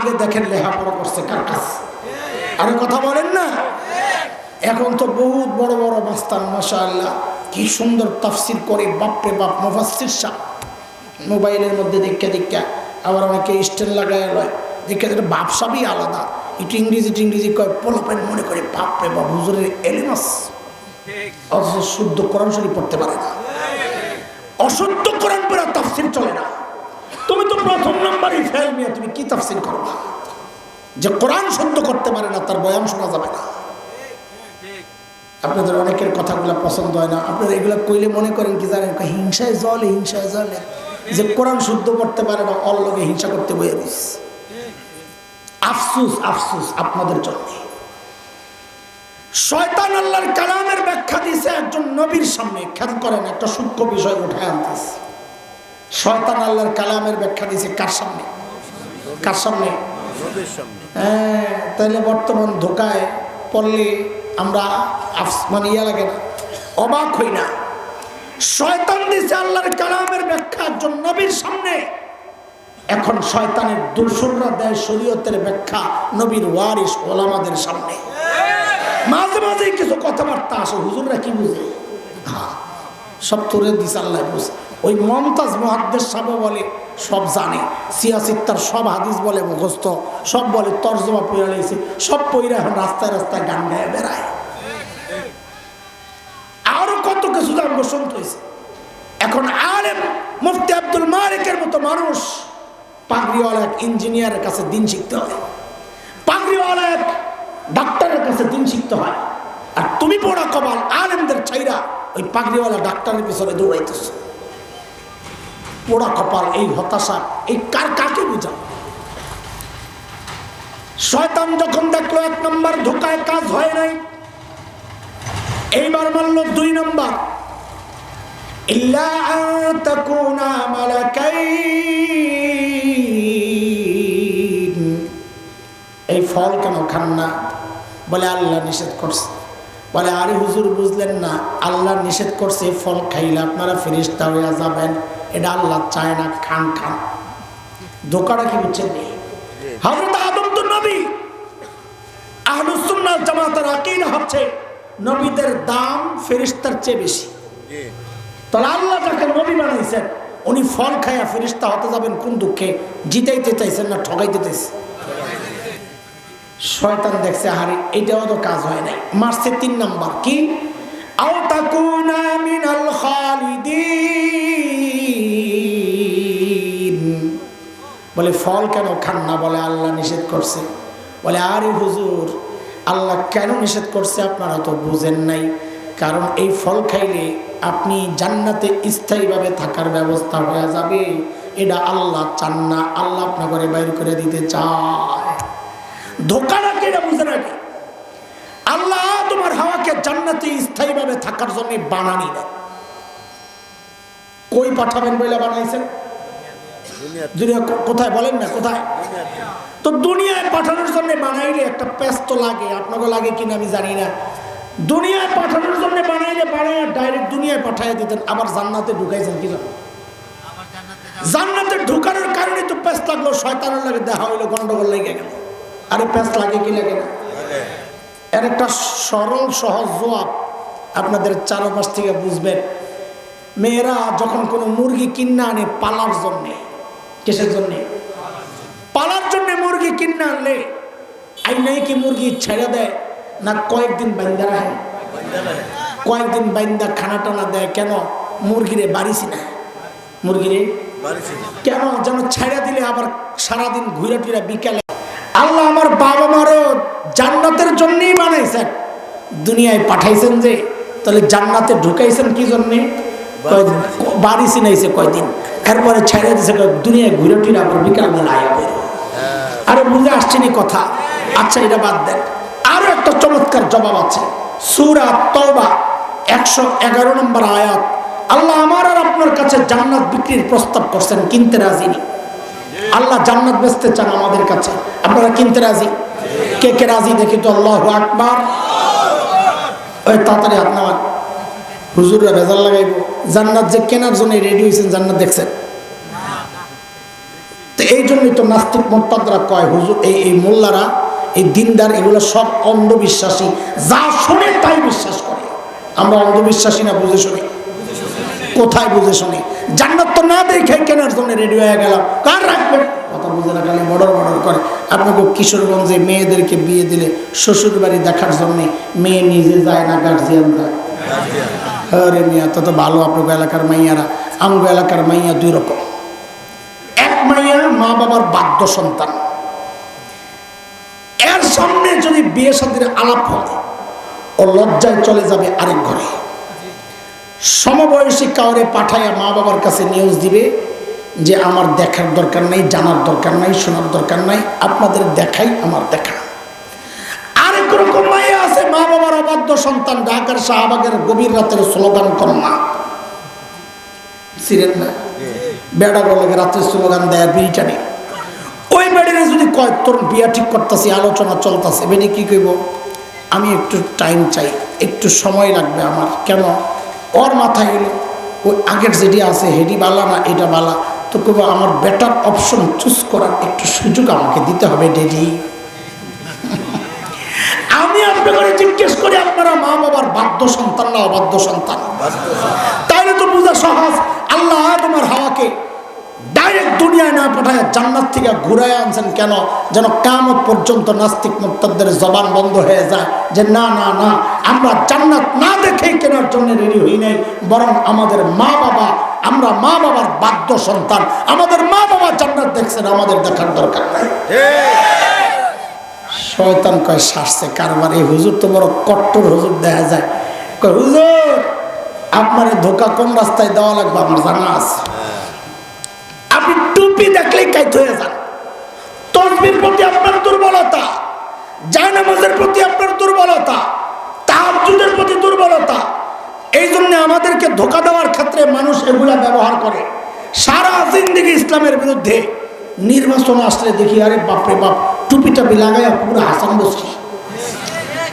আগে দেখেন লেখাপড়া করছে কার কাছে? আরে কথা বলেন না। এখন তো বহুত বড় বড় মাস্তান মাসা আল্লাহ কি সুন্দর তাফসির করে, বাপরে বাপ মুফাসির সাহ মোবাইলের মধ্যে দেখে দেখে আবার অনেকে স্ট্যান্ড লাগায় লয়। দেখে এটা বাপসাবই আলাদা। একটু ইংরেজি টিংরেজি কয় পোলাপেন মনে করে, বাপরে বাপ, হুজুরের এলিমাস। অথচ শুদ্ধ কোরআন শরীফ পড়তে পারে না। অশুদ্ধ কোরআন পড়া তাফসির চলে না। প্রথম নম্বরই ফেল নিয়ে তুমি কি তাফসির করবা যে কোরআন শুদ্ধ করতে পারে না, তার বয়ান শোনা যাবে না। আপনাদের অনেকের কথাগুলো পছন্দ হয় না। আপনারা এগুলো কইলে মনে করেন কি জানেন? হিংসায় জলে হিংসায় জলে। যে কোরআন শুদ্ধ করতে পারে না অল্লগে হিংসা করতে বয়ে দিস। আফসুস আফসুস আপনাদের জন্য। শয়তান আল্লাহর কালামের ব্যাখ্যা দিয়েছে একজন নবীর সামনে। খেয়াল করেন, একটা সূক্ষ্ম বিষয় উঠে আনতেছে। শয়তান আল্লাহর কালামের ব্যাখ্যা দিয়েছে কার সামনে? কার সামনে? হ্যাঁ তাহলে বর্তমান ধোকায় পড়লে আমরা মানে ইয়া লাগে না অবাক হই না। শয়তান দিছে আল্লাহর কালামের ব্যাখ্যা একজন নবীর সামনে। এখন শয়তানের দুর্সুররা দেয় শরীয়তের ব্যাখ্যা নবীর ওয়ারিস ওলামাদের সামনে। মাঝে মাঝে কিছু কথাবার্তা আসে হুজুররা কি বুঝে? হ্যাঁ সব তুলে দিছে আল্লাহ বুঝে। ওই মমতাজ মহাদ্দেশ সাহেব বলে, সব জানে। সিয়াসিত্তার সব হাদিস বলে মুখস্থ, সব বলে তর্জমা পইরা লাইছে, সব পইরা এখন রাস্তায় রাস্তায় গান গায়ে বেড়ায়। আরও কত কিছু জানব, শুনতে হয়েছে এখন আলেম মুফতি আব্দুল মালিকের মতো মানুষ পাগড়িওয়ালা এক ইঞ্জিনিয়ারের কাছে দিন শিখতে হয়। পাগড়িওয়ালা এক ডাক্তারের কাছে দিন শিখতে হয়। আর তুমি পড়া কবাল আলেমদের চাইরা ওই পাগড়িওয়ালা ডাক্তারের পিছনে দৌড়াইতেছ। পোড়া কপাল, এই হতাশা, এই কার কাকে বুঝা শয়তান যখন দেখল এক নম্বর ধোকায় কাজ হয় নাই, এইবার মারল দুই নম্বর এই ফল কেন খান না? বলে, আল্লাহ নিষেধ করছে। বলে, আরে হুজুর, বুঝলেন না, আল্লাহ নিষেধ করছে ফল খাইলে আপনারা ফেরিস্তা হইয়া যাবেন। এটা আল্লাহ চায় না খান খান। দোকানা কি বুঝছেন হজরত আদম তো নবী। আহলুসুন্নাহ জামাতের আকিদা হচ্ছে নবীদের দাম ফেরিস্তার চেয়ে বেশি। তাহলে আল্লাহ যাকে নবী বানাইছেন উনি ফল খায়া ফেরিস্তা হতে যাবেন কোন দুঃখে? জিতাইতে চাইছেন না ঠগাইতে চাইছেন? শয়তান দেখছে হারে এটাও তো কাজ হয় নাই। মারছে তিন নাম্বার কি? আও তাকুনা মিনাল বলে, ফল কেন খান না বলে আল্লাহ নিষেধ করছে? বলে, আরে হুজুর, আল্লাহ কেন নিষেধ করছে আপনারা তো বুঝেন নাই। কারণ এই ফল খাইলে আপনি জান্নাতে স্থায়ীভাবে থাকার ব্যবস্থা হয়ে যাবে। এটা আল্লাহ চান না, আল্লাহ আপনাকে বাইর করে দিতে চায়। ধোকা রাখে এটা বুঝে নাকি? আল্লাহ তোমার হাওয়াকে জান্নাতে স্থায়ীভাবে থাকার জন্য বানানি দেয় কই পাঠাবেন বলে বানাইছেন? দুনিয়া কোথায় বলেন না কোথায়? তো দুনিয়ায় পাঠানোর জন্য বানাইলে একটা ব্যস্ত লাগে আপনাকে লাগে কিনা আমি জানি না। দুনিয়ায় পাঠানোর জন্য বানাইলে বানাইয়া ডাইরেক্ট দুনিয়ায় পাঠাইয়া দিতেন আবার জান্নাতে ঢুকাইছেন কি জানো জান্নাতে ঢুকানোর কারণে তো প্যাস লাগল শয়তানের লাগে দেখা হইল গন্ডগোল লেগে গেল। আরে প্যাস লাগে কি লাগে না? এর একটা সরল সহজ জবাব আপনাদের চারপাশ থেকে বুঝবেন। মেয়েরা যখন কোনো মুরগি কিনা আনে পালার জন্যে কিসের জন্যে? পালার জন্যে মুরগি কিনে আনলে আইনাই কি মুরগি ছেড়ে দেয় না কয়েকদিন বান্দা রাখে? কয়েকদিন বাইন্দা খানা টানা দেয় কেন? মুরগিরে বাড়িছি না মুরগিরে কেন যেন ছেড়ে দিলে আবার সারাদিন ঘুরে টুরে বিকেলে? আল্লাহ আমার বাবা মারও জান্নাতের জন্যই বানাইছেন। দুনিয়ায় পাঠাইছেন যে তাহলে জান্নাতে ঢুকাইছেন কি জন্যে? বাড়ি চিনাইছে কয়দিন? এরপরে ছেড়ে দিছে কয় দুনিয়ায় ঘুরে টুরে আবার বিকালবেলা আয়া বেরো আরে বুঝে আসছেনি কথা? আচ্ছা এটা বাদ দেন। আরও একটা চমৎকার জবাব আছে। সুরা তওবা একশো এগারো নম্বর আয়াত। আল্লাহ আমার আর আপনার কাছে জান্নাত বিক্রির প্রস্তাব করছেন কিনতে রাজি নি? আল্লাহ জান্নাত বেচতে চান আমাদের কাছে। আপনারা কিনতে রাজি? কে কে রাজি দেখি তো? আল্লাহ আকবার। ওই তাড়াতাড়ি আপনার হুজুররা ভেজাল লাগাইব। জান্নাত যে কেনার জন্য রেডি হয়েছেন জান্নাত দেখছেন। তো এই জন্যই তো নাস্তিক মোত্তাদরা কয়, হুজুর, এই এই মোল্লারা, এই দিনদার, এগুলো সব অন্ধবিশ্বাসী। যা শোনে তাই বিশ্বাস করে। আমরা অন্ধবিশ্বাসী না, বুঝে শুনি। কোথায় বুঝে শুনি? জান্নাত তো না দেখে কেনার জন্য রেডি হয়ে গেলাম। কার রাখবেন কথা বুঝে না, খালি বড়র বড়র করে। আপনাকে কিশোরগঞ্জে মেয়েদেরকে বিয়ে দিলে শ্বশুর বাড়ি দেখার জন্যে মেয়ে নিজে যায় না গার্জিয়ান যায়। আরে মিয়া, তত ভালো আপনাকে এলাকার মাইয়ারা আঙ্গ এলাকার মাইয়া দুই রকম। এক মাইয়া মা বাবার বাদ্য সন্তান। এর সামনে যদি বিয়ে সাথে আলাপ হয়, ও লজ্জায় চলে যাবে আরেক ঘরে। সমবয়সী কাউরে পাঠাইয়া মা বাবার কাছে নিউজ দিবে যে, আমার দেখার দরকার নাই, জানার দরকার নাই, শোনার দরকার নাই, আপনাদের দেখাই আমার দেখা। আরেক রকম মাইয়া মা বাবার অবাধ্য সন্তান ঢাকার শাহবাগের গভীর রাতের স্লোগান করো না ছিলেন না? বেড়া বলে রাতের স্লোগান দেয় বিড়ি টানে ওই বেড়িরে যদি কয়, তোর বিয়া ঠিক করতেছি, আলোচনা চলতেছে বেড়ি কি কইব? আমি একটু টাইম চাই, একটু সময় লাগবে আমার। কেন? ওর মাথায় এলো ওই আগের যেটি আছে, হেডি বালা না এটা বালা? তো কইব, আমার বেটার অপশন চুজ করার একটু সুযোগ আমাকে দিতে হবে, ডেডি। আপনাকে জিজ্ঞেস করি আপনারা মা বাবার বাধ্য সন্তান না অবাধ্য সন্তান? তাইলে তো সহজ। আল্লাহ তোমার হাওয়াকে ডাইরেক্ট দুনিয়ায় না পাঠায় থেকে আনছেন কেন? যেন পর্যন্ত নাস্তিক জবান বন্ধ হয়ে যায় যে না না না, আমরা জান্নাত না কেনার জন্য রেডি হই নাই, বরং আমাদের মা বাবা, আমরা মা বাবার বাধ্য সন্তান। আমাদের মা বাবা জান্নাত দেখছেন, আমাদের দেখার দরকার নাই। শয়তান কয় শাসছে কারবার। এই হুজুর তো বড় কট্টর হুজুর দেখা যায়। কয় হুজুর আপনার ধোকা কোন রাস্তায় দেওয়া লাগবে? আমার জানা আছে। আপনি টুপি দেখলেই কাইত হয়ে যান। তসবির প্রতি আপনার দুর্বলতা জায়নামাজের প্রতি আপনার দুর্বলতা তাহাজুদের প্রতি দুর্বলতা এই জন্য আমাদেরকে ধোকা দেওয়ার ক্ষেত্রে মানুষ এগুলা ব্যবহার করে। সারা জিন্দিগি ইসলামের বিরুদ্ধে নির্বাচন আসলে দেখি আরে বাপরে বাপ টুপি টাপি লাগাইয়া পুরো হাসান বসি।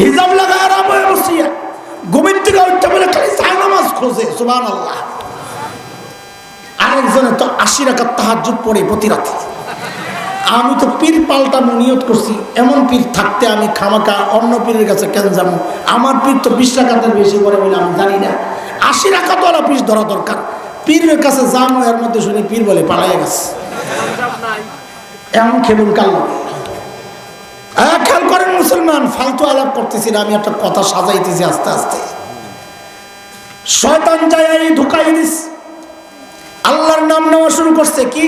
হিজাব লাগায় আরাম হয়ে বসিয়া। ঘুমের থেকে উঠতে বলে খালি জায়নামাজ খোঁজে সুবান আল্লাহ আরেকজনে তো আশি রাখার তাহাজুদ পড়ে প্রতি রাতে। আমি তো পীর পাল্টানো নিয়ত করছি, এমন পীর থাকতে আমি খামাকা অন্য পীরের কাছে কেন যাব? আমার পীর তো বিশ টাকাতের বেশি করে বলে আমি জানি না। আশি টাকা তো পিস ধরা দরকার। পীরের কাছে যাব, এর মধ্যে শুনি পীর বলে পালাই গেছে। এমন খেলুন কাল করেন মুসলমান ফালতু আলাপ করতেছি না, আমি একটা কথা সাজাইতেছি আস্তে আস্তে। শয়তান জায়গায় ঢুকাই দিস। আল্লাহর নাম নেওয়া শুরু করছে কি?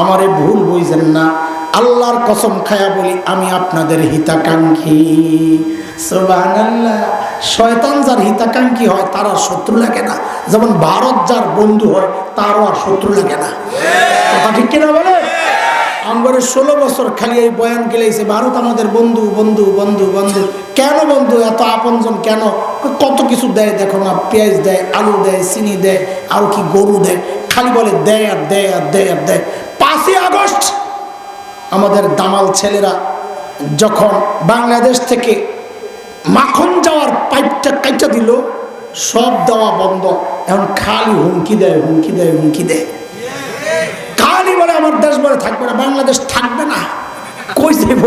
আমারে ভুল বুঝেন না, আল্লাহর কসম খায়া বলি, আমি আপনাদের হিতাকাঙ্ক্ষী। সোবাহ শয়তান যার হিতাকাঙ্ক্ষী হয়, তার আর শত্রু লাগে না। যেমন ভারত যার বন্ধু হয়, তারও আর শত্রু লাগে না। কথা ঠিক কিনা বলে? আমগরে ষোলো বছর খালি এই বয়ান গেলেছে ভারত আমাদের বন্ধু বন্ধু বন্ধু বন্ধু। কেন বন্ধু? এত আপনজন কেন? কত কিছু দেয়, দেখো না, পেঁয়াজ দেয়, আলু দেয়, চিনি দেয়, আর কি গরু দেয়। খালি বলে, দেয় আর দেয় আর দেয় আর দেয়। পাঁচই আগস্ট, আমাদের দামাল ছেলেরা যখন বাংলাদেশ থেকে মাখন যাওয়ার পাইপটা কাইটা দিল, সব দেওয়া বন্ধ। এখন খালি হুমকি দেয় হুমকি দেয় হুমকি দেয়। খালি বলে আমার দেশ বলে থাকবে না, বাংলাদেশ থাকবে না। কই দেব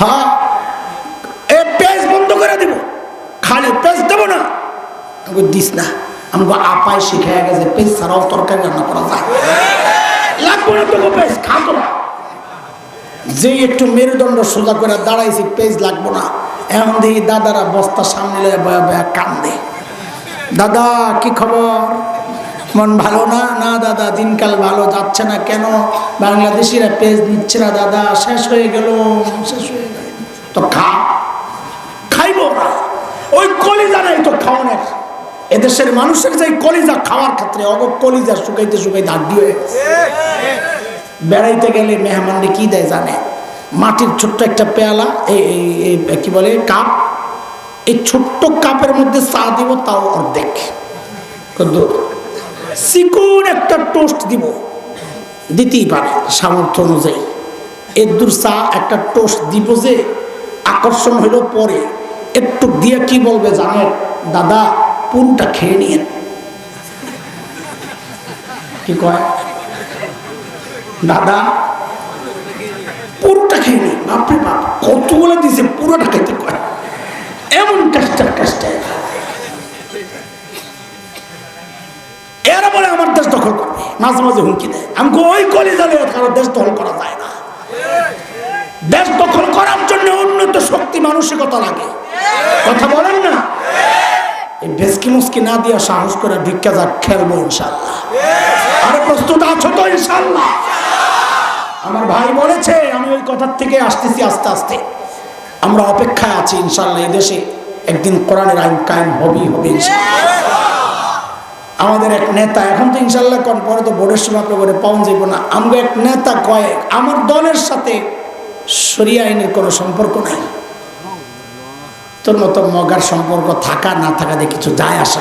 হ্যাঁ এ পেজ বন্ধ করে দিব। খালি পেজ দেবো না। আমাকে দিস না। আমাকে আপায় শিখে গেছে, পেজ ছাড়াও তরকারি রান্না করা যায়। লাগবে না তোকে পেজ খাতো না যে একটু মেরুদণ্ড সোজা করে দাঁড়াইছি, পেজ লাগবো না। এমন দেখি দাদারা বস্তা সামনে লয়ে বয়া বয়া কান্দে। দাদা, কি খবর? মন ভালো না? না দাদা, দিনকাল ভালো যাচ্ছে না কেন? বাংলাদেশিরা পেজ নিচ্ছে না দাদা, শেষ হয়ে গেল, শেষ হয়ে গেল। তো খা। খাইব না। ওই কলিজা নাই তো খাওয়ানোর। এদেশের মানুষের যে কলিজা খাওয়ার ক্ষেত্রে অগ কলিজা শুকাইতে শুকাইতে হাড্ডি হয়ে বেড়াইতে গেলে মেহমানরে কি দেয় জানে? মাটির ছোট্ট একটা পেয়ালা, এই কি বলে, কাপ। এই ছোট্ট কাপের মধ্যে চা দিব, তাও অর্ধেক। চিকুন একটা টোস্ট দিব। দিতেই পারে, সামর্থ্য অনুযায়ী। এর দূর চা একটা টোস্ট দিব যে আকর্ষণ হইল পরে। একটু দিয়ে কি বলবে জানেন? দাদা, পুরোটা খেয়ে নিয়ে কি কয়? দাদা পুরোটা খেয়ে নি বাপরে বাপ, কতগুলো দিছে, পুরোটা খেতে কয়। এমন কাজটার কাজটা আমার দেশ দখল মাঝে মাঝে দেশ দখল করা যায় না। দেশ দখল করার জন্য শক্তি, মানসিকতা লাগে। কথা বলেন না? এই না সাহস করে ভিক্ষা ইনশাল্লাহ আরে প্রস্তুত আছো তো ইনশাল্লাহ আমার ভাই বলেছে, আমি ওই কথার থেকে আসতেছি আস্তে আস্তে। আমরা অপেক্ষায় আছি ইনশাল্লাহ এই দেশে। একদিন কোরআনের আইন কায়েম হবেই হবে আমাদের এক নেতা, এখন তো ইনশাল্লাহ কোন পরে তো বোর্ডের সময় করে পাওয়া যাইব না। আমাকে এক নেতা কয়, আমার দলের সাথে সরিয়া আইনের কোনো সম্পর্ক নাই। তোর মতো মগার সম্পর্ক থাকা না থাকা দিয়ে কিছু যায় আসে।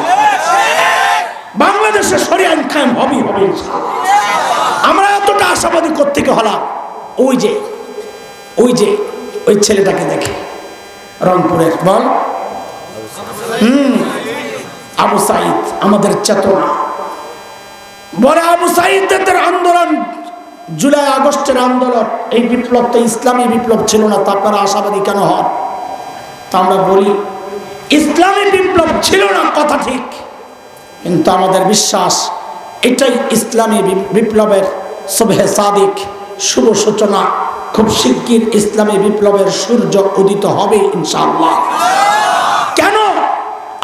বাংলাদেশে সরিয়া আইন কায়েম হবেই হবে ইনশাল্লাহ। আশাবাদী কোথেকে হলাম ওই যে ওই যে, ওই ছেলেটাকে দেখে। রংপুরের, বল। হুম, আবু সাইদ, আমাদের চেতনা। বলে আবু সাইদদের আন্দোলন, জুলাই আগস্টের আন্দোলন, এই বিপ্লব তো ইসলামী বিপ্লব ছিল না, তা আপনারা আশাবাদী কেন হন? তা আমরা বলি, ইসলামী বিপ্লব ছিল না, কথা ঠিক। কিন্তু আমাদের বিশ্বাস, এটাই ইসলামী বিপ্লবের সবে সাদিক, শুভ সূচনা, খুব শিগগির ইসলামী বিপ্লবের সূর্য উদিত হবে ইনশাআল্লাহ। কেন?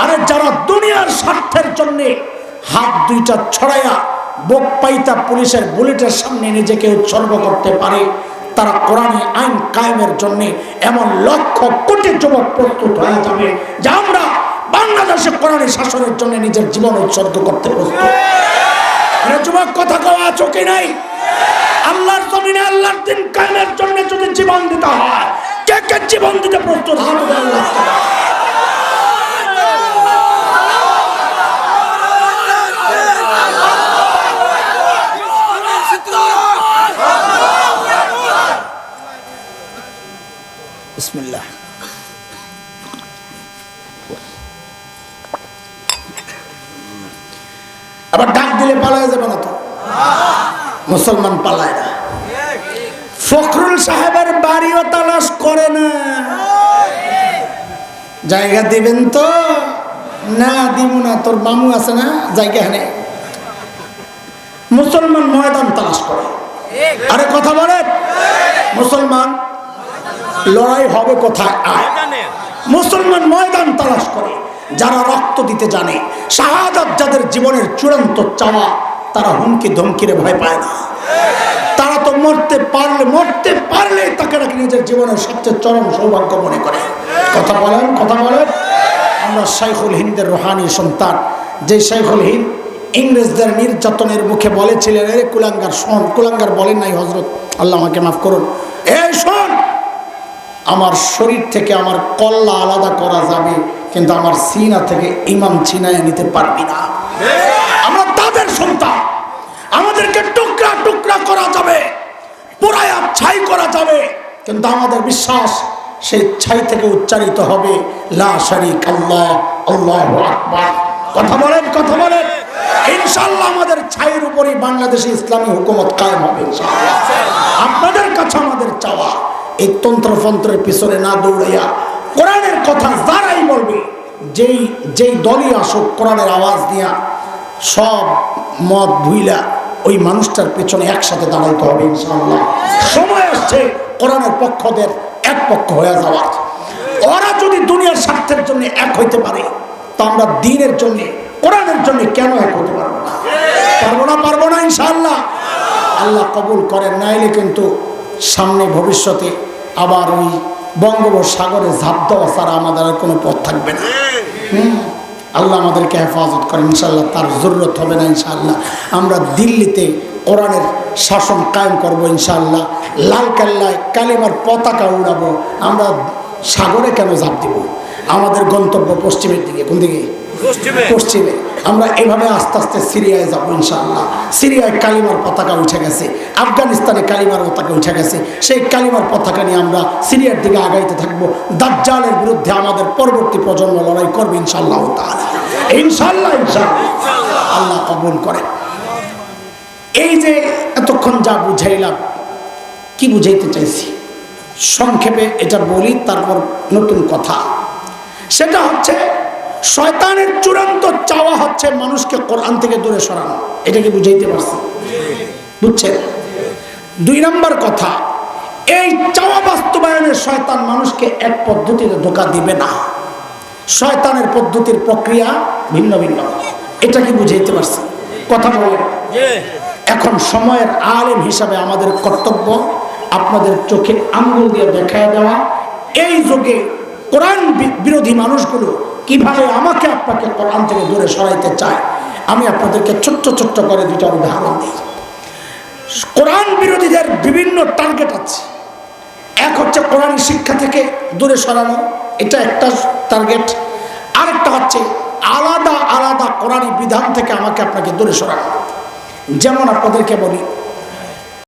আরে যারা দুনিয়ার স্বার্থের জন্য হাত দুইটা ছড়াইয়া বোক পাইতা পুলিশের বুলেটের সামনে নিজেকে উৎসর্গ করতে পারে, তারা কোরআনে আইন কায়েমের জন্য এমন লক্ষ কোটি যুবক প্রস্তুত হয়ে যাবে যে আমরা বাংলাদেশে কোরআনের শাসনের জন্য নিজের জীবন উৎসর্গ করতে প্রস্তুত। যুবক, কথা কওয়া চোখে নাই? দিন কায়েমের জন্য যদি জীবন দিতে হয়, কে কে জীবন দিতে প্রস্তুত বিসমিল্লাহ। আবার ডাক দিলে পালায় যাবে না তো। মুসলমান পালায় না। ফখরুল সাহেবের বাড়িও তালাশ করে না। জায়গা দিবেন তো? না দিব না, তোর মামু আছে না? জায়গা নেই মুসলমান ময়দান তালাশ করে। আরে কথা বলে মুসলমান, লড়াই হবে কোথায়? আয়। মুসলমান ময়দান তালাশ করে। যারা রক্ত দিতে জানে, শাহাদাত যাদের জীবনের চূড়ান্ত চাওয়া, তারা হুমকি ধমকিরে ভয় পায় না। মরতে পারলে মরতে পারলে তাকে নাকি নিজের জীবনের সবচেয়ে চরম সৌভাগ্য মনে করে। কথা বলেন কথা বলেন। আমরা শাইখুল হিন্দের রোহানি সন্তান। যে শাইখুল হিন্দ ইংরেজদের নির্যাতনের মুখে বলেছিলেন এরে কুলাঙ্গার, শোন, কুলাঙ্গার বলেন নাই হজরত আল্লাহ আমাকে মাফ করুন। এই শোন! আমার শরীর থেকে আমার কল্লা আলাদা করা যাবে, কিন্তু আমার সিনা থেকে ইমাম ছিনায় নিতে পারবি না। আমরা তাদের সন্তান। আমাদেরকে টুকরা টুকরা করা যাবে পুরায়া ছাই করা যাবে। কিন্তু আমাদের বিশ্বাস, সেই ছাই থেকে উচ্চারিত হবে, লা কথা বলেন কথা বলেন। ইনশাল্লাহ আমাদের ছাইয়ের উপরই বাংলাদেশে ইসলামী হুকুমত কায়েম হবে আপনাদের কাছে আমাদের চাওয়া, এই তন্ত্রফন্ত্রের পিছনে না দৌড়াইয়া কোরআনের কথা যারাই বলবে, যেই যেই দলই আসুক, কোরআনের আওয়াজ দিয়া সব মত ভুইলা ওই মানুষটার পেছনে একসাথে দাঁড়াইতে হবে, ইনশাআল্লাহ। সময় আসছে, কোরআনের পক্ষদের এক পক্ষ হয়ে যাওয়ার। ওরা যদি দুনিয়ার স্বার্থের জন্য এক হইতে পারে, তা আমরা দিনের জন্য, কোরআনের জন্য কেন এক হতে পারব না? পারব না পারব না, ইনশাআল্লাহ। আল্লাহ কবুল করেন, নাইলে কিন্তু সামনে ভবিষ্যতে আবার ওই বঙ্গোপসাগরে ঝাঁপ দেওয়া ছাড়া আমাদের আর কোনো পথ থাকবে না। হুম? আল্লাহ আমাদেরকে হেফাজত করে ইনশাল্লাহ তার জরুরত হবে না ইনশাল্লাহ আমরা দিল্লিতে কোরআনের শাসন কায়েম করব ইনশাল্লাহ লাল কাল্লায় কালিমার পতাকা উড়াবো আমরা সাগরে কেন ঝাঁপ দিব? আমাদের গন্তব্য পশ্চিমের দিকে কোন দিকে? পশ্চিমে। আমরা এভাবে আস্তে আস্তে সিরিয়ায় যাব ইনশাআল্লাহ। সিরিয়ায় কালিমার পতাকা উঠে গেছে, আফগানিস্তানে কালিমার পতাকা উঠে গেছে। সেই কালিমার পতাকা নিয়ে আমরা সিরিয়ার দিকে আগাইতে থাকব। দাজ্জালের বিরুদ্ধে আমাদের পরবর্তী প্রজন্ম লড়াই করবে ইনশাআল্লাহ ইনশাল্লাহ ইনশাআল্লাহ আল্লাহ কবুল করেন এই যে এতক্ষণ যা বুঝাইলাম, কি বুঝাইতে চাইছি? সংক্ষেপে এটা বলি, তারপর নতুন কথা। সেটা হচ্ছে শয়তানের চূড়ান্ত চাওয়া হচ্ছে মানুষকে কোরআন থেকে দূরে সরানো। এটাকে বুঝাইতে পারছি। বুঝছেন? দুই নম্বর কথা, এই চাওয়া বাস্তবায়নের শয়তান মানুষকে এক পদ্ধতিতে ধোকা দিবে না। শয়তানের পদ্ধতির প্রক্রিয়া ভিন্ন ভিন্ন। এটা কি বুঝাইতে পারছি। কথা বলে এখন সময়ের আলেম হিসাবে আমাদের কর্তব্য আপনাদের চোখে আঙ্গুল দিয়ে দেখায় দেওয়া। এই যুগে কোরআন বিরোধী মানুষগুলো কীভাবে আমাকে আপনাকে কোরআন থেকে দূরে সরাইতে চায়? আমি আপনাদেরকে ছোট্ট ছোট্ট করে দুইটা উদাহরণ দিই। কোরআন বিরোধীদের বিভিন্ন টার্গেট আছে। এক হচ্ছে কোরআন শিক্ষা থেকে দূরে সরানো, এটা একটা টার্গেট আরেকটা হচ্ছে আলাদা আলাদা কোরআনী বিধান থেকে আমাকে আপনাকে দূরে সরানো। যেমন আপনাদেরকে বলি